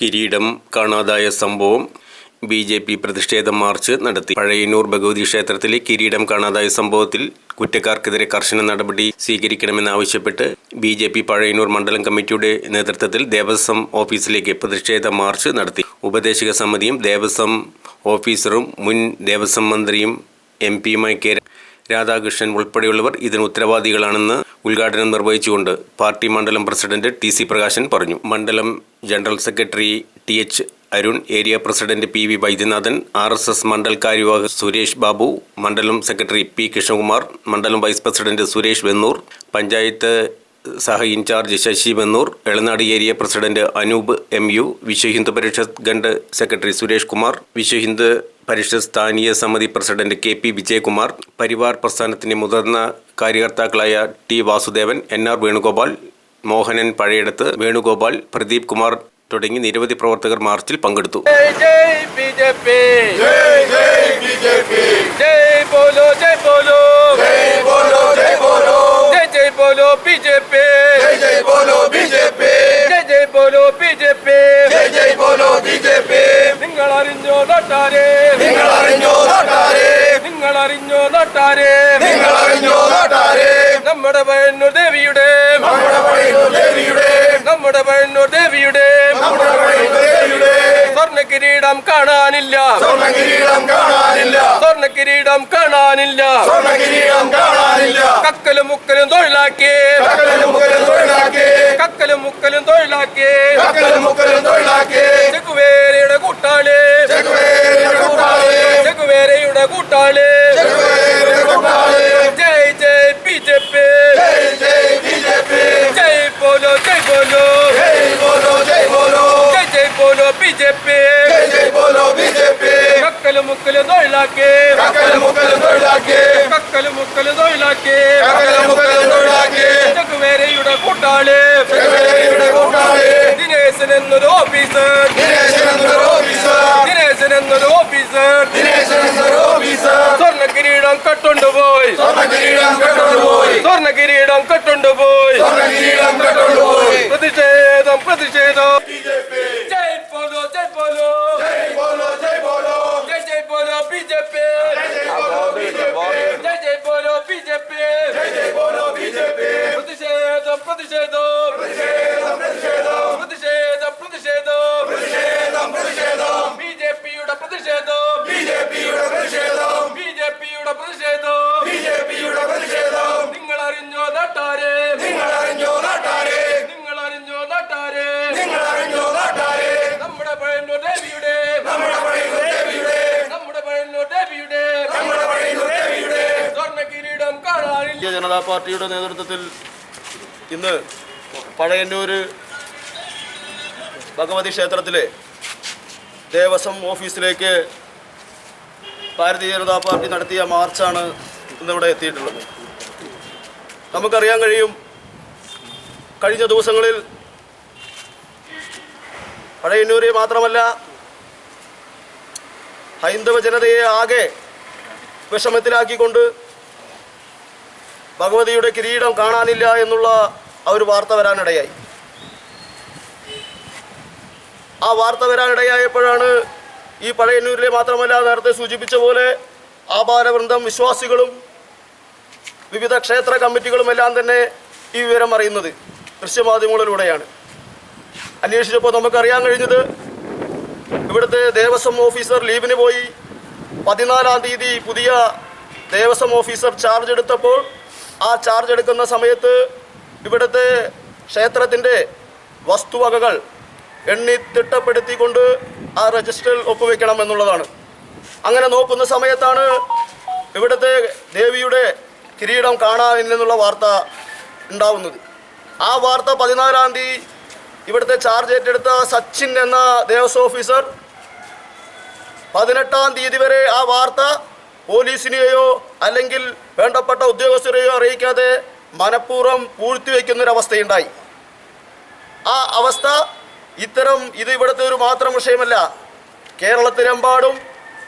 കിരീടം കാണാതായ സംഭവം ബി ജെ പി പ്രതിഷേധ മാർച്ച് നടത്തി. പഴയന്നൂർ ഭഗവതി ക്ഷേത്രത്തിലെ കിരീടം കാണാതായ സംഭവത്തിൽ കുറ്റക്കാർക്കെതിരെ കർശന നടപടി സ്വീകരിക്കണമെന്നാവശ്യപ്പെട്ട് ബി ജെ പി പഴയന്നൂർ മണ്ഡലം കമ്മിറ്റിയുടെ നേതൃത്വത്തിൽ ദേവസ്വം ഓഫീസിലേക്ക് പ്രതിഷേധ മാർച്ച് നടത്തി. ഉപദേശക സമിതിയും ദേവസ്വം ഓഫീസറും മുൻ ദേവസ്വം മന്ത്രിയും എം പിയുമായി കെ രാധാകൃഷ്ണൻ ഉൾപ്പെടെയുള്ളവർ ഇതിന് ഉത്തരവാദികളാണെന്ന് ഉദ്ഘാടനം നിർവഹിച്ചുകൊണ്ട് പാർട്ടി മണ്ഡലം പ്രസിഡന്റ് ടി സി പ്രകാശൻ പറഞ്ഞു. മണ്ഡലം general secretary T H Arun area president P V Vaidyanathan R S S Mandal കാര്യവാഹ് സുരേഷ് ബാബു മണ്ഡലം സെക്രട്ടറി പി കൃഷ്ണകുമാർ മണ്ഡലം വൈസ് പ്രസിഡന്റ് സുരേഷ് വെന്നൂർ പഞ്ചായത്ത് സഹ incharge Sasi Bannur Elanad area president Anoop M U Vishwa Hindu Parishad Khand secretary Suresh Kumar Vishwa Hindu Parishad സ്ഥാനീയ സമിതി president K P Vijayakumar Parivar പ്രസ്ഥാനത്തിന്റെ മുതിർന്ന കാര്യകർത്താക്കളായ T Vasudevan N R Venugopal Mohanan Pazhayadath Venugopal Pradeep Kumar തുടങ്ങി നിരവധി പ്രവർത്തകർ മാർച്ചിൽ പങ്കെടുത്തു. ജയ് ബോലോ ജയ് ബോലോ. बीजेपी जय जय बोलो बीजेपी जय जय बोलो बीजेपी जय जय बोलो बीजेपी നിങ്ങൾ അറിഞ്ഞോ നാട്ടാരെ നിങ്ങൾ അറിഞ്ഞോ നാട്ടാരെ നിങ്ങൾ അറിഞ്ഞോ നാട്ടാരെ നിങ്ങൾ അറിഞ്ഞോ നാട്ടാരെ നമ്മുടെ പയ്യന്നൂർ ദേവിയുടെ നമ്മുടെ പഴയൂർ ദേവിയുടെ നമ്മുടെ പയ്യന്നൂർ ദേവിയുടെ നമ്മുടെ പഴയൂർ ദേവിയുടെ സ്വർണ കിരീടം കാണാനില്ല. സ്വർണകിരീടം കാണാനില്ല. സ്വർണകിരീടം കാണാനില്ല. സ്വർണകിരീടം കാണാനില്ല. കക്കലും മുക്കലും തൊഴിലാക്കി. കക്കലും മുക്കലും തൊഴിലാക്കി. കക്കലും മുക്കലും തൊഴിലാക്കി. കക്കലും മുക്കലും തൊഴിലാക്കി. ചെകുവേരയുടെ കൂട്ടാളി. ചെകുവേരുടെ കൂട്ടാളി. ചെകുവേരയുടെ കൂട്ടാളി. ചെകുവേരുടെ കൂട്ടാളി. ജയ് ജയ് ബി ജെ പി. ജയ് ജയ് ബിജെപി ജയ് ബോലോ ജയ് ബോലോ. ജയ് ബോലോ ജയ് ബോലോ. ജയ് ജയ് ബോലോ ബി ജെ പി. കക്കലും മുക്കലും തൊഴിലാക്കി. കക്കലും മുക്കലും തൊഴിലാക്കി. കക്കലും മുക്കലും തൊഴിലാക്കി. കക്കലും മുക്കലും തൊഴിലാക്കി. ചെകുവേരയുടെ കൂട്ടാളി. ചെകുവേരുടെ കൂട്ടാളി. ദിനേശൻ എന്നൊരു ഓഫീസർ. ദിനേശൻ എന്നൊരു ഓഫീസർ. ദിനേശൻ എന്നൊരു ഓഫീസർ. ദിനേശൻ എന്നൊരു ഓഫീസർ. സ്വർണ കിരീടം കട്ടുകൊണ്ടുപോയി സ്വർണ കിരീടം സ്വർണ കിരീടം കട്ടുകൊണ്ടുപോയി സ്വർണ കിരീടം പ്രതിഷേധം. പ്രതിഷേധം ഭാരതീയ ജനതാ പാർട്ടിയുടെ നേതൃത്വത്തിൽ ഇന്ന് പഴയന്നൂർ ഭഗവതി ക്ഷേത്രത്തിലെ ദേവസ്വം ഓഫീസിലേക്ക് ഭാരതീയ ജനതാ പാർട്ടി നടത്തിയ മാർച്ചാണ് ഇന്നിവിടെ എത്തിയിട്ടുള്ളത്. നമുക്കറിയാൻ കഴിയും കഴിഞ്ഞ ദിവസങ്ങളിൽ പഴയന്നൂരെ മാത്രമല്ല ഹൈന്ദവ ജനതയെ ആകെ വിഷമത്തിലാക്കിക്കൊണ്ട് ഭഗവതിയുടെ കിരീടം കാണാനില്ല എന്നുള്ള ആ ഒരു വാർത്ത വരാനിടയായി. ആ വാർത്ത വരാനിടയായപ്പോഴാണ് ഈ പഴയന്നൂരിലെ മാത്രമല്ല നേരത്തെ സൂചിപ്പിച്ച പോലെ ആപാരവൃന്ദം വിശ്വാസികളും വിവിധ ക്ഷേത്ര കമ്മിറ്റികളും എല്ലാം തന്നെ ഈ വിവരം അറിയുന്നത് ദൃശ്യമാധ്യമങ്ങളിലൂടെയാണ്. അന്വേഷിച്ചപ്പോൾ നമുക്കറിയാൻ കഴിഞ്ഞത് ഇവിടുത്തെ ദേവസ്വം ഓഫീസർ ലീവിന് പോയി പതിനാലാം തീയതി പുതിയ ദേവസ്വം ഓഫീസർ ചാർജ് എടുത്തപ്പോൾ ആ ചാർജ് എടുക്കുന്ന സമയത്ത് ഇവിടുത്തെ ക്ഷേത്രത്തിന്റെ വസ്തുവകകൾ എണ്ണി തിട്ടപ്പെടുത്തിക്കൊണ്ട് ആ രജിസ്റ്ററിൽ ഒപ്പുവെക്കണം എന്നുള്ളതാണ്. അങ്ങനെ നോക്കുന്ന സമയത്താണ് ഇവിടുത്തെ ദേവിയുടെ കിരീടം കാണാനില്ലെന്നുള്ള വാർത്ത ഉണ്ടാവുന്നത്. ആ വാർത്ത പതിനാലാം തീയതി ഇവിടുത്തെ ചാർജ് ഏറ്റെടുത്ത സച്ചിൻ എന്ന ദേവസ്വം ഓഫീസർ പതിനെട്ടാം തീയതി വരെ ആ വാർത്ത പോലീസിനെയോ അല്ലെങ്കിൽ വേണ്ടപ്പെട്ട ഉദ്യോഗസ്ഥരെയോ അറിയിക്കാതെ മനഃപൂർവം പൂഴ്ത്തിവെക്കുന്നൊരവസ്ഥയുണ്ടായി ആ അവസ്ഥ ഇത്തരം ഇത് ഇവിടുത്തെ ഒരു മാത്രം വിഷയമല്ല. കേരളത്തിലെമ്പാടും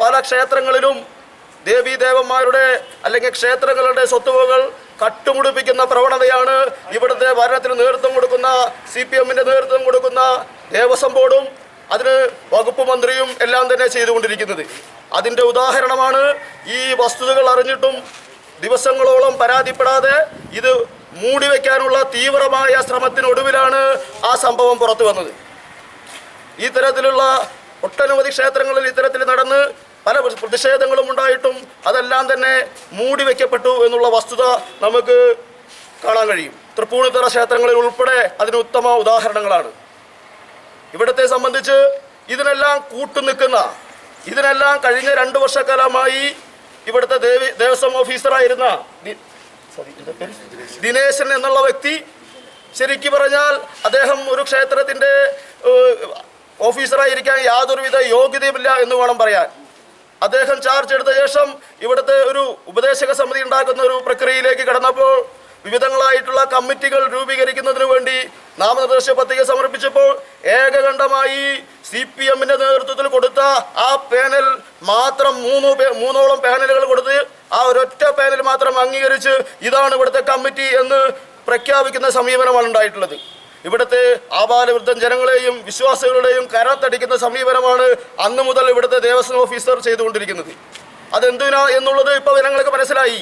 പല ക്ഷേത്രങ്ങളിലും ദേവീദേവന്മാരുടെ അല്ലെങ്കിൽ ക്ഷേത്രങ്ങളുടെ സ്വത്തുവകൾ കട്ടുമുടിപ്പിക്കുന്ന പ്രവണതയാണ് ഇവിടുത്തെ ഭരണത്തിന് നേതൃത്വം കൊടുക്കുന്ന സി പി എമ്മിന്റെ നേതൃത്വം കൊടുക്കുന്ന ദേവസ്വം ബോർഡും അതിന് വകുപ്പ് മന്ത്രിയും എല്ലാം തന്നെ ചെയ്തുകൊണ്ടിരിക്കുന്നത്. അതിന്റെ ഉദാഹരണമാണ് ഈ വസ്തുതകൾ അറിഞ്ഞിട്ടും ദിവസങ്ങളോളം പരാതിപ്പെടാതെ ഇത് മൂടിവെക്കാനുള്ള തീവ്രമായ ശ്രമത്തിനൊടുവിലാണ് ആ സംഭവം പുറത്തു വന്നത്. ഈ തരത്തിലുള്ള ഒട്ടനവധി ക്ഷേത്രങ്ങളിൽ ഇത്തരത്തിൽ നടന്ന് പല പ്രതിഷേധങ്ങളും ഉണ്ടായിട്ടും അതെല്ലാം തന്നെ മൂടി വയ്ക്കപ്പെട്ടു എന്നുള്ള വസ്തുത നമുക്ക് കാണാൻ കഴിയും. തൃപ്പൂണിത്തറ ക്ഷേത്രങ്ങളിൽ ഉൾപ്പെടെ അതിന് ഉത്തമ ഉദാഹരണങ്ങളാണ്. ഇവിടത്തെ സംബന്ധിച്ച് ഇതിനെല്ലാം കൂട്ടുനിൽക്കുന്ന ഇതിനെല്ലാം കഴിഞ്ഞ രണ്ട് വർഷക്കാലമായി ഇവിടുത്തെ ദേവി ദേവസ്വം ഓഫീസറായിരുന്ന? ദിനേശൻ എന്നുള്ള വ്യക്തി ശരിക്കു പറഞ്ഞാൽ അദ്ദേഹം ഒരു ക്ഷേത്രത്തിന്റെ ഓഫീസറായിരിക്കാൻ യാതൊരുവിധ യോഗ്യതയുമില്ല എന്ന് വേണം പറയാൻ അദ്ദേഹം ചാർജ് എടുത്ത ശേഷം ഇവിടുത്തെ ഒരു ഉപദേശക സമിതി ഉണ്ടാക്കുന്ന ഒരു പ്രക്രിയയിലേക്ക് കടന്നപ്പോൾ വിവിധങ്ങളായിട്ടുള്ള കമ്മിറ്റികൾ രൂപീകരിക്കുന്നതിന് വേണ്ടി നാമനിർദ്ദേശ പത്രിക സമർപ്പിച്ചപ്പോൾ ഏകകണ്ഠമായി സി പി എമ്മിന്റെ നേതൃത്വത്തിൽ കൊടുത്ത ആ പാനൽ മാത്രം മൂന്ന് മൂന്നോളം പാനലുകൾ കൊടുത്ത് ആ ഒരൊറ്റ പാനൽ മാത്രം അംഗീകരിച്ച് ഇതാണ് ഇവിടുത്തെ കമ്മിറ്റി എന്ന് പ്രഖ്യാപിക്കുന്ന സമീപനമാണ് ഉണ്ടായിട്ടുള്ളത്. ഇവിടുത്തെ ആപാലവൃദ്ധം ജനങ്ങളെയും വിശ്വാസികളുടെയും കരത്തടിക്കുന്ന സമീപനമാണ് അന്ന് മുതൽ ഇവിടുത്തെ ദേവസ്വം ഓഫീസർ ചെയ്തുകൊണ്ടിരിക്കുന്നത്. അതെന്തിനാ എന്നുള്ളത് ഇപ്പോൾ ജനങ്ങൾക്ക് മനസ്സിലായി.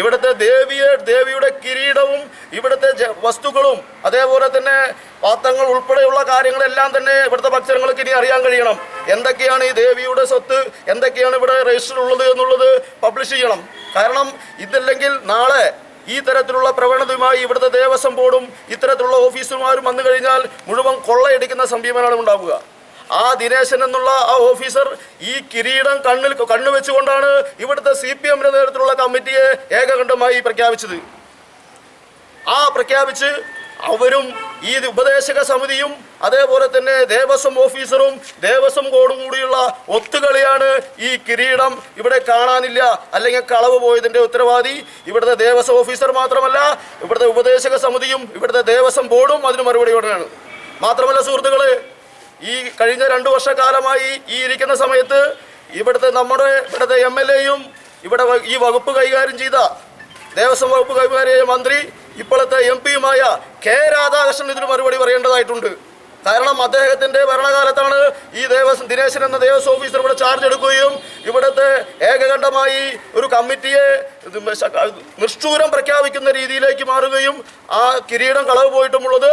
ഇവിടുത്തെ ദേവിയെ ദേവിയുടെ കിരീടവും ഇവിടുത്തെ വസ്തുക്കളും അതേപോലെ തന്നെ പാത്രങ്ങൾ ഉൾപ്പെടെയുള്ള കാര്യങ്ങളെല്ലാം തന്നെ ഇവിടുത്തെ ഭക്തജനങ്ങൾക്ക് ഇനി അറിയാൻ കഴിയണം. എന്തൊക്കെയാണ് ഈ ദേവിയുടെ സ്വത്ത്? എന്തൊക്കെയാണ് ഇവിടെ രജിസ്റ്റർ ഉള്ളത് എന്നുള്ളത് പബ്ലിഷ് ചെയ്യണം. കാരണം ഇതല്ലെങ്കിൽ നാളെ ഈ തരത്തിലുള്ള പ്രവണതയുമായി ഇവിടുത്തെ ദേവസ്വം ബോർഡും ഇത്തരത്തിലുള്ള ഓഫീസർമാരും വന്നു കഴിഞ്ഞാൽ മുഴുവൻ കൊള്ളയടിക്കുന്ന സമീപനമാണ് ഉണ്ടാവുക. ആ ദിനേശൻ എന്നുള്ള ആ ഓഫീസർ ഈ കിരീടം കണ്ണിൽ കണ്ണു വെച്ചുകൊണ്ടാണ് ഇവിടുത്തെ സി പി എമ്മിന്റെ നേതൃത്വത്തിലുള്ള കമ്മിറ്റിയെ ഏകകണ്ഠമായി പ്രഖ്യാപിച്ചത്. ആ പ്രഖ്യാപിച്ച് അവരും ഈ ഉപദേശക സമിതിയും അതേപോലെ തന്നെ ദേവസ്വം ഓഫീസറും ദേവസ്വം ബോർഡും കൂടിയുള്ള ഒത്തുകളിയാണ് ഈ കിരീടം ഇവിടെ കാണാനില്ല അല്ലെങ്കിൽ കളവ് പോയതിന്റെ ഉത്തരവാദി ഇവിടുത്തെ ദേവസ്വം ഓഫീസർ മാത്രമല്ല ഇവിടുത്തെ ഉപദേശക സമിതിയും ഇവിടുത്തെ ദേവസ്വം ബോർഡും അതിന് മറുപടി പറയുകയാണ് മാത്രമല്ല സുഹൃത്തുക്കളെ ഈ കഴിഞ്ഞ രണ്ട് വർഷക്കാലമായി ഈ ഇരിക്കുന്ന സമയത്ത് ഇവിടുത്തെ നമ്മുടെ ഇവിടുത്തെ എം എൽ എയും ഇവിടെ ഈ വകുപ്പ് കൈകാര്യം ചെയ്ത ദേവസ്വം വകുപ്പ് കൈകാര്യം ചെയ്ത മന്ത്രി ഇപ്പോഴത്തെ എം പിയുമായ കെ രാധാകൃഷ്ണൻ ഇതിന് മറുപടി പറയേണ്ടതായിട്ടുണ്ട്. കാരണം അദ്ദേഹത്തിന്റെ ഭരണകാലത്താണ് ഈ ദേവസ്വം ദിനേശൻ എന്ന ദേവസ്വം ഓഫീസർ ഇവിടെ ചാർജ് എടുക്കുകയും ഇവിടുത്തെ ഏകകണ്ഠമായി ഒരു കമ്മിറ്റിയെ നിഷ്ഠൂരം പ്രഖ്യാപിക്കുന്ന രീതിയിലേക്ക് മാറുകയും ആ കിരീടം കളവ് പോയിട്ടുമുള്ളത്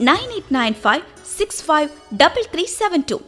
nine eight nine five six five double three seven two